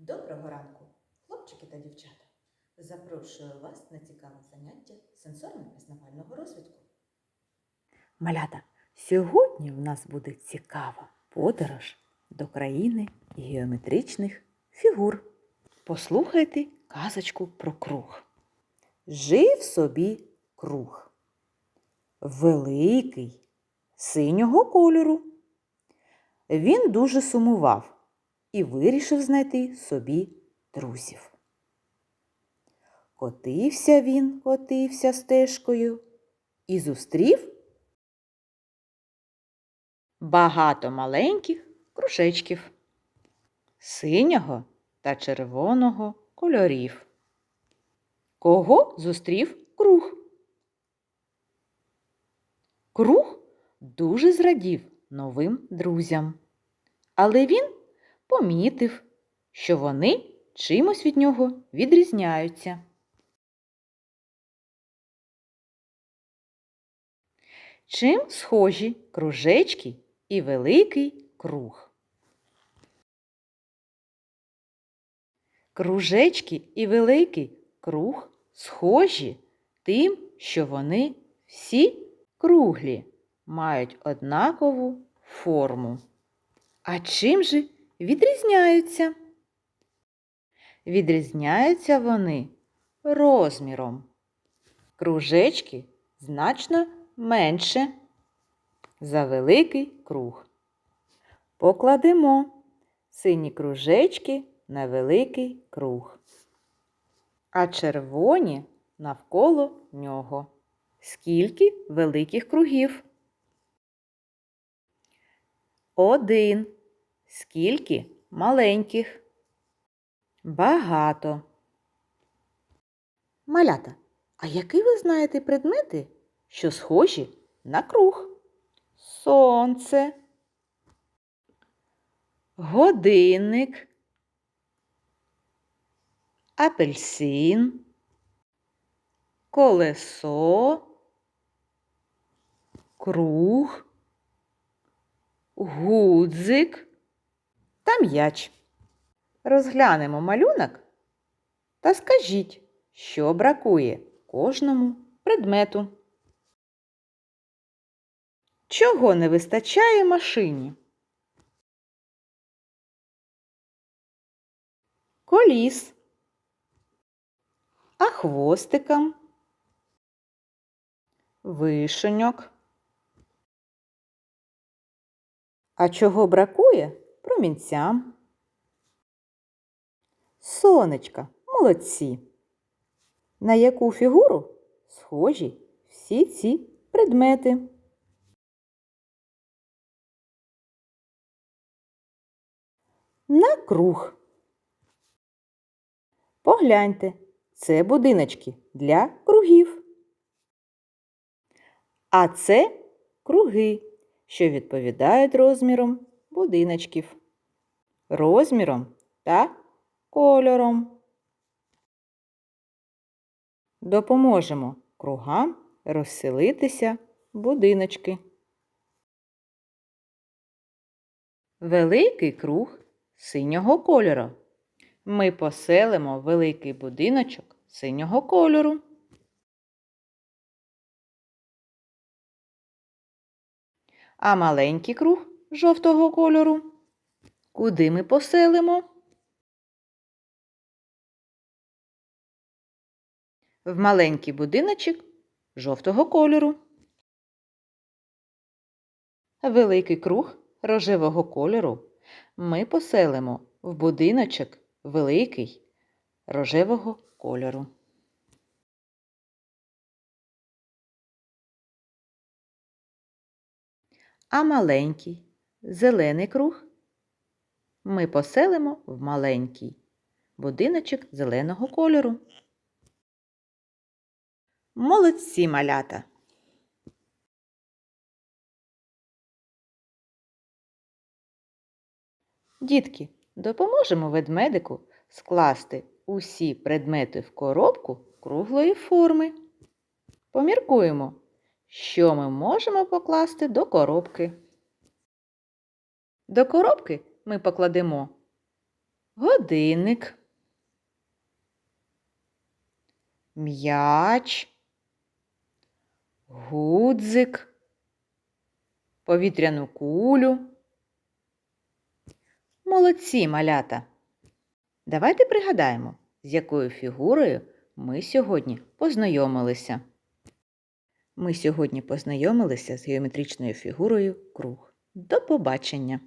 Доброго ранку, хлопчики та дівчата. Запрошую вас на цікаве заняття сенсорно-пізнавального розвитку. Малята, сьогодні в нас буде цікава подорож до країни геометричних фігур. Послухайте казочку про круг. Жив собі круг. Великий, синього кольору. Він дуже сумував і вирішив знайти собі друзів. Котився він, котився стежкою і зустрів багато маленьких кружечків синього та червоного кольорів. Кого зустрів круг? Круг дуже зрадів новим друзям, але він помітив, що вони чимось від нього відрізняються. Чим схожі кружечки і великий круг? Кружечки і великий круг схожі тим, що вони всі круглі, мають однакову форму. А чим же відрізняються? Відрізняються вони розміром. Кружечки значно менше за великий круг. Покладемо сині кружечки на великий круг, а червоні навколо нього. Скільки великих кругів? Один. Скільки маленьких? Багато. Малята, а які ви знаєте предмети, що схожі на круг? Сонце, годинник, апельсин, колесо, круг, гудзик та м'яч. Розглянемо малюнок та скажіть, що бракує кожному предмету. Чого не вистачає машині? Коліс. А хвостикам? Вишеньок. А чого бракує промінцям? Сонечка, молодці. На яку фігуру схожі всі ці предмети? На круг. Погляньте, це будиночки для кругів. А це круги, що відповідають розміром будиночків, розміром та кольором. Допоможемо кругам розселитися будиночки. Великий круг синього кольору. Ми поселимо великий будиночок синього кольору. А маленький круг жовтого кольору. Куди ми поселимо? В маленький будиночок жовтого кольору. Великий круг рожевого кольору ми поселимо в будиночок великий рожевого кольору. А маленький зелений круг ми поселимо в маленький будиночок зеленого кольору. Молодці малята! Дітки, допоможемо ведмедику скласти усі предмети в коробку круглої форми. Поміркуємо, що ми можемо покласти до коробки. До коробки ми покладемо годинник, м'яч, гудзик, повітряну кулю. Молодці, малята! Давайте пригадаємо, з якою фігурою ми сьогодні познайомилися. Ми сьогодні познайомилися з геометричною фігурою круг. До побачення!